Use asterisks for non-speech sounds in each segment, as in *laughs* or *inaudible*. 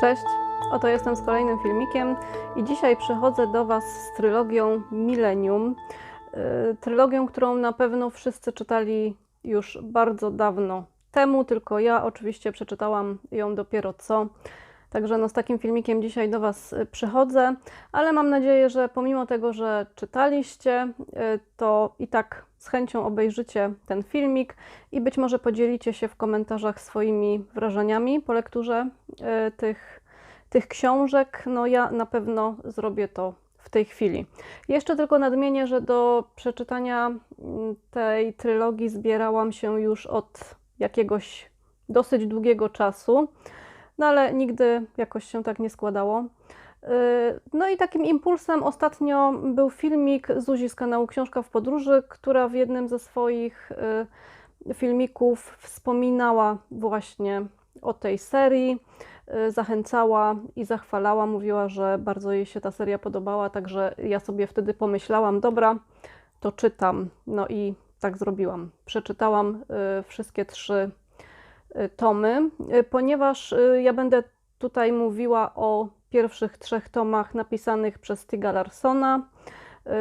Cześć, oto jestem z kolejnym filmikiem i dzisiaj przychodzę do Was z trylogią Millennium. Yy, Trylogią, którą na pewno wszyscy czytali już bardzo dawno temu, tylko ja oczywiście przeczytałam ją dopiero co. Także no z takim filmikiem dzisiaj do Was y, przychodzę, ale mam nadzieję, że pomimo tego, że czytaliście, y, to i tak z chęcią obejrzycie ten filmik i być może podzielicie się w komentarzach swoimi wrażeniami po lekturze y, tych, tych książek. No ja na pewno zrobię to w tej chwili. Jeszcze tylko nadmienię, że do przeczytania mm, tej trylogii zbierałam się już od jakiegoś dosyć długiego czasu no ale nigdy jakoś się tak nie składało. Yy, No i takim impulsem ostatnio był filmik Zuzi z kanału Książka w Podróży, która w jednym ze swoich yy, filmików wspominała właśnie o tej serii, yy, zachęcała i zachwalała, mówiła, że bardzo jej się ta seria podobała, także ja sobie wtedy pomyślałam, dobra, to czytam. No i tak zrobiłam. Przeczytałam wszystkie trzy Y, tomy, y, ponieważ y, ja będę tutaj mówiła o pierwszych trzech tomach napisanych przez Stiga Larsona,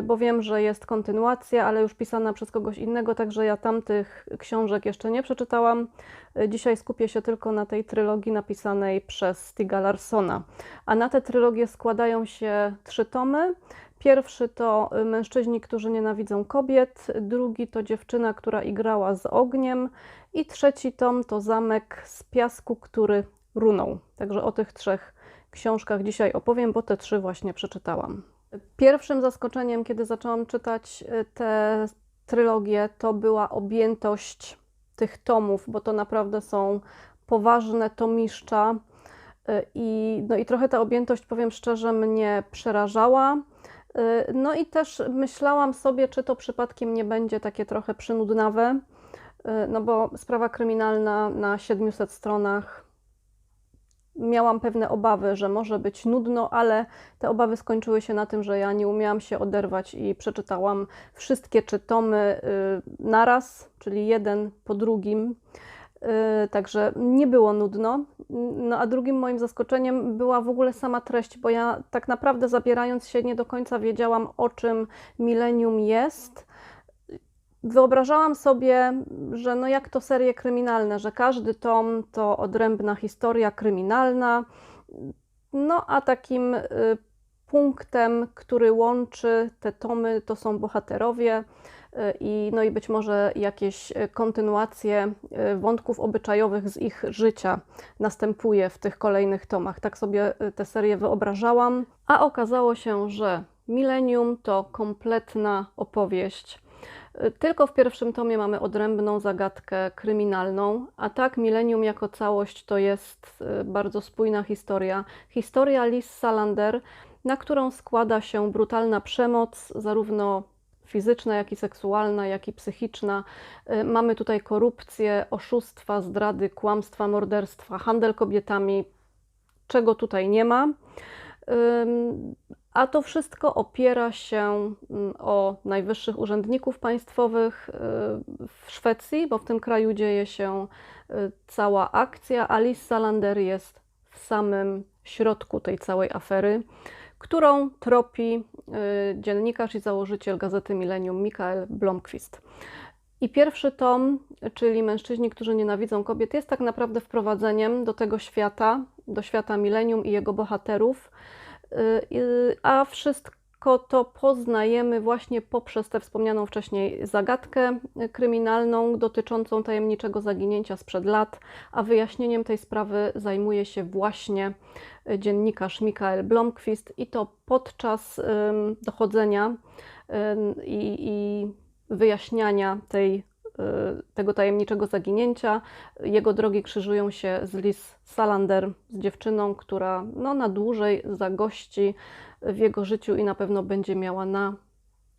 bo wiem, że jest kontynuacja, ale już pisana przez kogoś innego, także ja tamtych książek jeszcze nie przeczytałam. Dzisiaj skupię się tylko na tej trylogii napisanej przez Stiga Larsona. A na tę trylogię składają się trzy tomy. Pierwszy to Mężczyźni, którzy nienawidzą kobiet, drugi to Dziewczyna, która igrała z ogniem i trzeci tom to Zamek z piasku, który runął. Także o tych trzech książkach dzisiaj opowiem, bo te trzy właśnie przeczytałam. Pierwszym zaskoczeniem, kiedy zaczęłam czytać y, tę trylogię, to była objętość tych tomów, bo to naprawdę są poważne tomiszcza. Y, I, no i trochę ta objętość, powiem szczerze, mnie przerażała. Y, no i też myślałam sobie, czy to przypadkiem nie będzie takie trochę przynudnawe, y, no bo sprawa kryminalna na 700 stronach. Miałam pewne obawy, że może być nudno, ale te obawy skończyły się na tym, że ja nie umiałam się oderwać i przeczytałam wszystkie trzy tomy y, naraz, czyli jeden po drugim. Także nie było nudno. No a drugim moim zaskoczeniem była w ogóle sama treść, bo ja tak naprawdę zabierając się nie do końca wiedziałam o czym milenium jest. Wyobrażałam sobie, że no jak to serie kryminalne, że każdy tom to odrębna historia kryminalna. No a takim punktem, który łączy te tomy, to są bohaterowie i, no i być może jakieś e, kontynuacje e, wątków obyczajowych z ich życia następuje w tych kolejnych tomach. Tak sobie tę serię wyobrażałam, a okazało się, że Millennium to kompletna opowieść. Tylko w pierwszym tomie mamy odrębną zagadkę kryminalną, a tak Millennium jako całość to jest bardzo spójna historia. Historia Liz Salander, na którą składa się brutalna przemoc, zarówno fizyczna, jak i seksualna, jak i psychiczna. Y, mamy tutaj korupcję, oszustwa, zdrady, kłamstwa, morderstwa, handel kobietami, czego tutaj nie ma. A to wszystko opiera się mm, o najwyższych urzędników państwowych y, w Szwecji, bo w tym kraju dzieje się y, cała akcja. Alice Salander jest w samym środku tej całej afery którą tropi y, dziennikarz i założyciel gazety Millennium Mikael Blomqvist. I pierwszy tom, czyli Mężczyźni, którzy nienawidzą kobiet, jest tak naprawdę wprowadzeniem do tego świata, do świata Millennium i jego bohaterów, y, a wszystko to poznajemy właśnie poprzez tę wspomnianą wcześniej zagadkę kryminalną dotyczącą tajemniczego zaginięcia sprzed lat, a wyjaśnieniem tej sprawy zajmuje się właśnie dziennikarz Mikael Blomqvist i to podczas dochodzenia i, i wyjaśniania tej tego tajemniczego zaginięcia. Jego drogi krzyżują się z Liz Salander, z dziewczyną, która no, na dłużej zagości w jego życiu i na pewno będzie miała na,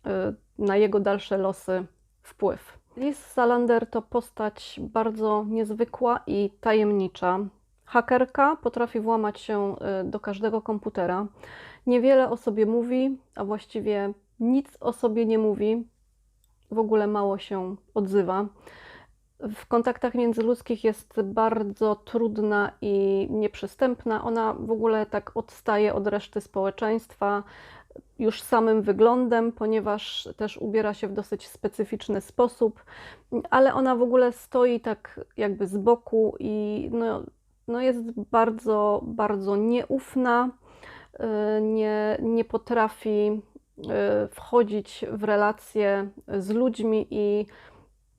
y, na jego dalsze losy wpływ. Liz Salander to postać bardzo niezwykła i tajemnicza. Hakerka potrafi włamać się y, do każdego komputera. Niewiele o sobie mówi, a właściwie nic o sobie nie mówi w ogóle mało się odzywa. w kontaktach międzyludzkich jest bardzo trudna i nieprzystępna. Ona w ogóle tak odstaje od reszty społeczeństwa już samym wyglądem, ponieważ też ubiera się w dosyć specyficzny sposób, ale ona w ogóle stoi tak jakby z boku i no, no jest bardzo, bardzo nieufna, y, nie, nie potrafi wchodzić w relacje z ludźmi i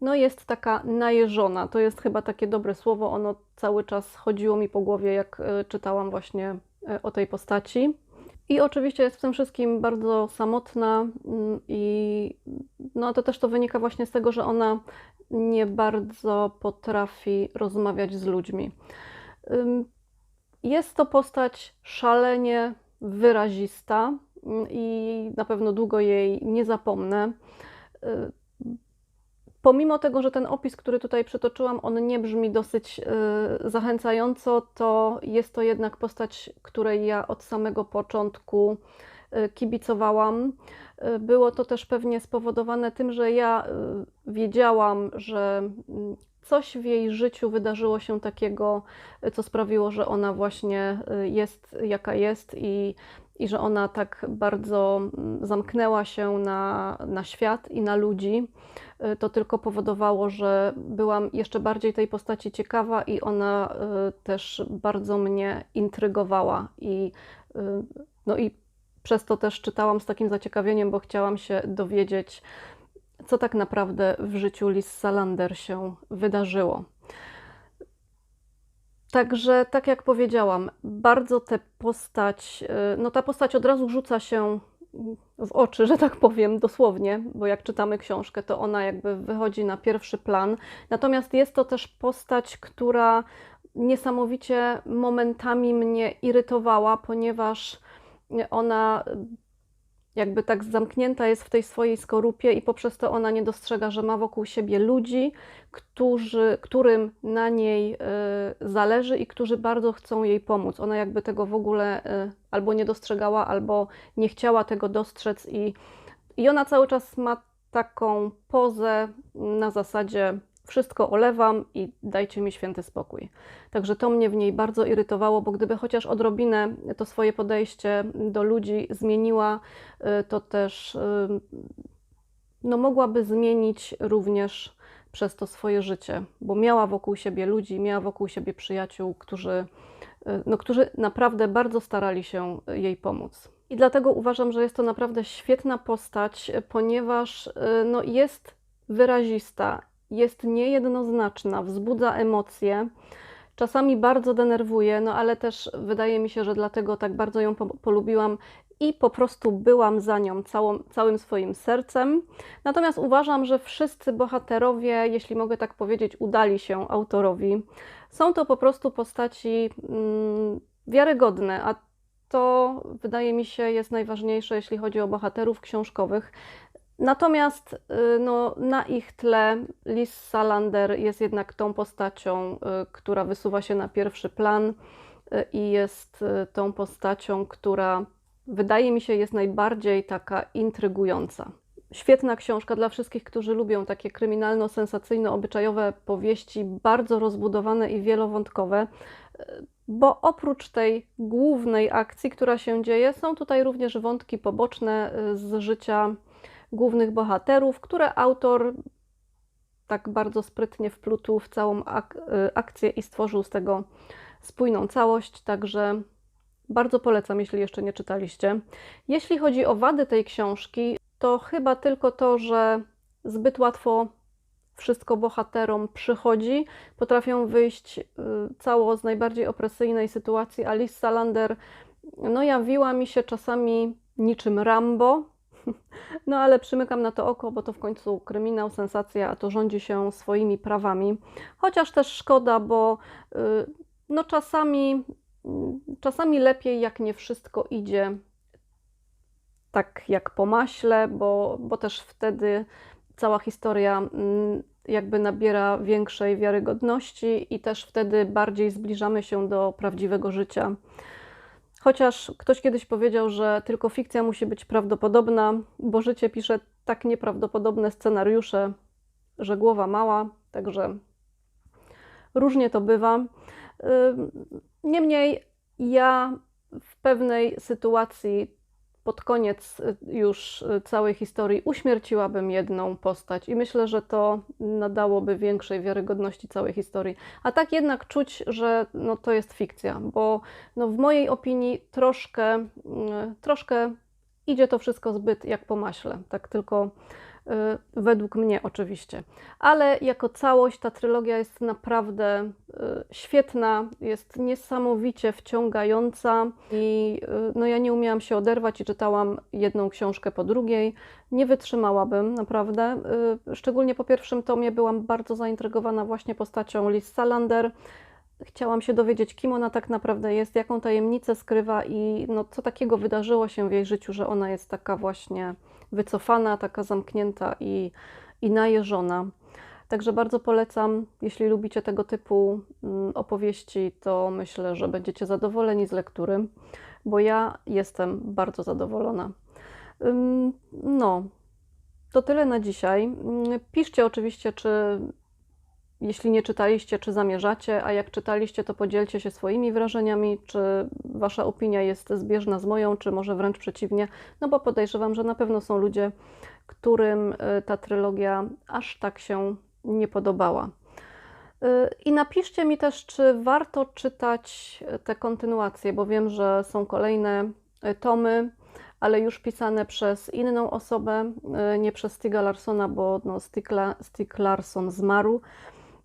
no jest taka najeżona. To jest chyba takie dobre słowo. Ono cały czas chodziło mi po głowie, jak y, czytałam właśnie o tej postaci. I oczywiście jest w tym wszystkim bardzo samotna mm, i no to też to wynika właśnie z tego, że ona nie bardzo potrafi rozmawiać z ludźmi. Jest to postać szalenie wyrazista i na pewno długo jej nie zapomnę. Y, Pomimo tego, że ten opis, który tutaj przytoczyłam, on nie brzmi dosyć y, zachęcająco, to jest to jednak postać, której ja od samego początku y, kibicowałam. Było to też pewnie spowodowane tym, że ja wiedziałam, że mm, coś w jej życiu wydarzyło się takiego, co sprawiło, że ona właśnie jest jaka jest i, i że ona tak bardzo mm, zamknęła się na, na świat i na ludzi. Y, to tylko powodowało, że byłam jeszcze bardziej tej postaci ciekawa i ona y, też bardzo mnie intrygowała i, y, no i przez to też czytałam z takim zaciekawieniem, bo chciałam się dowiedzieć, co tak naprawdę w życiu Liz Salander się wydarzyło. Także, tak jak powiedziałam, bardzo tę postać, no ta postać od razu rzuca się w oczy, że tak powiem, dosłownie, bo jak czytamy książkę, to ona jakby wychodzi na pierwszy plan. Natomiast jest to też postać, która niesamowicie momentami mnie irytowała, ponieważ ona jakby tak zamknięta jest w tej swojej skorupie i poprzez to ona nie dostrzega, że ma wokół siebie ludzi, którzy, którym na niej y, zależy i którzy bardzo chcą jej pomóc. Ona jakby tego w ogóle y, albo nie dostrzegała, albo nie chciała tego dostrzec i, i ona cały czas ma taką pozę na zasadzie wszystko olewam i dajcie mi święty spokój. Także to mnie w niej bardzo irytowało, bo gdyby chociaż odrobinę to swoje podejście do ludzi zmieniła, y, to też y, no, mogłaby zmienić również przez to swoje życie, bo miała wokół siebie ludzi, miała wokół siebie przyjaciół, którzy, y, no, którzy naprawdę bardzo starali się jej pomóc. I dlatego uważam, że jest to naprawdę świetna postać, ponieważ no, jest wyrazista jest niejednoznaczna, wzbudza emocje, czasami bardzo denerwuje, no ale też wydaje mi się, że dlatego tak bardzo ją po polubiłam i po prostu byłam za nią całą, całym swoim sercem. Natomiast uważam, że wszyscy bohaterowie, jeśli mogę tak powiedzieć, udali się autorowi. Są to po prostu postaci mm, wiarygodne, a to wydaje mi się jest najważniejsze, jeśli chodzi o bohaterów książkowych. Natomiast y, no, na ich tle Liz Salander jest jednak tą postacią, y, która wysuwa się na pierwszy plan y, i jest tą postacią, która wydaje mi się jest najbardziej taka intrygująca. Świetna książka dla wszystkich, którzy lubią takie kryminalno-sensacyjno-obyczajowe powieści, bardzo rozbudowane i wielowątkowe, bo oprócz tej głównej akcji, która się dzieje, są tutaj również wątki poboczne z życia głównych bohaterów, które autor tak bardzo sprytnie wplótł w całą ak y, akcję i stworzył z tego spójną całość, także bardzo polecam, jeśli jeszcze nie czytaliście. Jeśli chodzi o wady tej książki, to chyba tylko to, że zbyt łatwo wszystko bohaterom przychodzi. Potrafią wyjść y, cało z najbardziej opresyjnej sytuacji. Alice Salander no, jawiła mi się czasami niczym Rambo, *laughs* no ale przymykam na to oko, bo to w końcu kryminał, sensacja, a to rządzi się swoimi prawami. Chociaż też szkoda, bo y, no czasami, czasami lepiej, jak nie wszystko idzie tak jak po maśle, bo, bo też wtedy cała historia mm, jakby nabiera większej wiarygodności i też wtedy bardziej zbliżamy się do prawdziwego życia. Chociaż ktoś kiedyś powiedział, że tylko fikcja musi być prawdopodobna, bo życie pisze tak nieprawdopodobne scenariusze, że głowa mała, także różnie to bywa. Niemniej ja w pewnej sytuacji pod koniec y, już y, całej historii uśmierciłabym jedną postać i myślę, że to nadałoby większej wiarygodności całej historii. A tak jednak czuć, że no, to jest fikcja, bo no, w mojej opinii troszkę, y, troszkę idzie to wszystko zbyt jak po maśle, tak tylko według mnie oczywiście. Ale jako całość ta trylogia jest naprawdę y, świetna, jest niesamowicie wciągająca i y, no ja nie umiałam się oderwać i czytałam jedną książkę po drugiej. Nie wytrzymałabym naprawdę. Y, Szczególnie po pierwszym tomie byłam bardzo zaintrygowana właśnie postacią Liz Salander. Chciałam się dowiedzieć, kim ona tak naprawdę jest, jaką tajemnicę skrywa i no, co takiego wydarzyło się w jej życiu, że ona jest taka właśnie wycofana, taka zamknięta i, i najeżona. Także bardzo polecam, jeśli lubicie tego typu mm, opowieści, to myślę, że będziecie zadowoleni z lektury, bo ja jestem bardzo zadowolona. No, to tyle na dzisiaj. Piszcie oczywiście, czy jeśli nie czytaliście, czy zamierzacie, a jak czytaliście, to podzielcie się swoimi wrażeniami, czy wasza opinia jest zbieżna z moją, czy może wręcz przeciwnie, no bo podejrzewam, że na pewno są ludzie, którym y, ta trylogia aż tak się nie podobała. Y, I napiszcie mi też, czy warto czytać te kontynuacje, bo wiem, że są kolejne y, tomy, ale już pisane przez inną osobę, nie przez Stiga Larsona, bo no, Stig, La- Stig Larsson zmarł.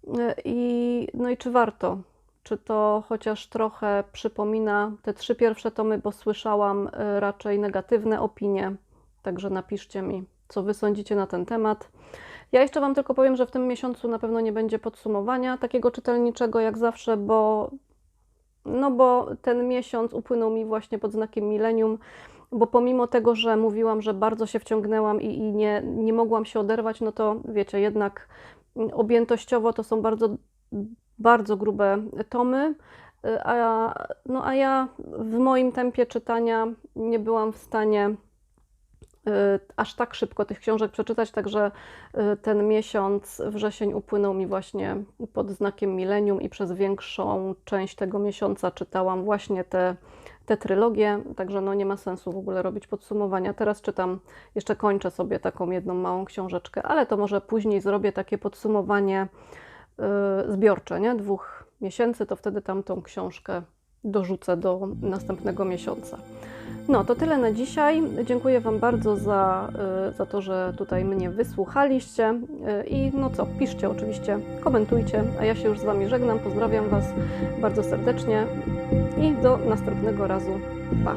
Y, I, no i czy warto? Czy to chociaż trochę przypomina te trzy pierwsze tomy, bo słyszałam y, raczej negatywne opinie, także napiszcie mi, co wy sądzicie na ten temat. Ja jeszcze Wam tylko powiem, że w tym miesiącu na pewno nie będzie podsumowania takiego czytelniczego jak zawsze, bo, no bo ten miesiąc upłynął mi właśnie pod znakiem milenium, bo pomimo tego, że mówiłam, że bardzo się wciągnęłam i, i nie, nie mogłam się oderwać, no to wiecie, jednak objętościowo to są bardzo, bardzo grube tomy, y, a, no a ja w moim tempie czytania nie byłam w stanie aż tak szybko tych książek przeczytać, także y, ten miesiąc, wrzesień, upłynął mi właśnie pod znakiem milenium i przez większą część tego miesiąca czytałam właśnie te, te trylogie, także no nie ma sensu w ogóle robić podsumowania. Teraz czytam, jeszcze kończę sobie taką jedną małą książeczkę, ale to może później zrobię takie podsumowanie y, zbiorcze, nie? Dwóch miesięcy, to wtedy tamtą książkę dorzucę do następnego miesiąca. No, to tyle na dzisiaj. Dziękuję Wam bardzo za, y, za to, że tutaj mnie wysłuchaliście. Y, I no co, piszcie oczywiście, komentujcie, a ja się już z Wami żegnam. Pozdrawiam Was bardzo serdecznie i do następnego razu. Pa!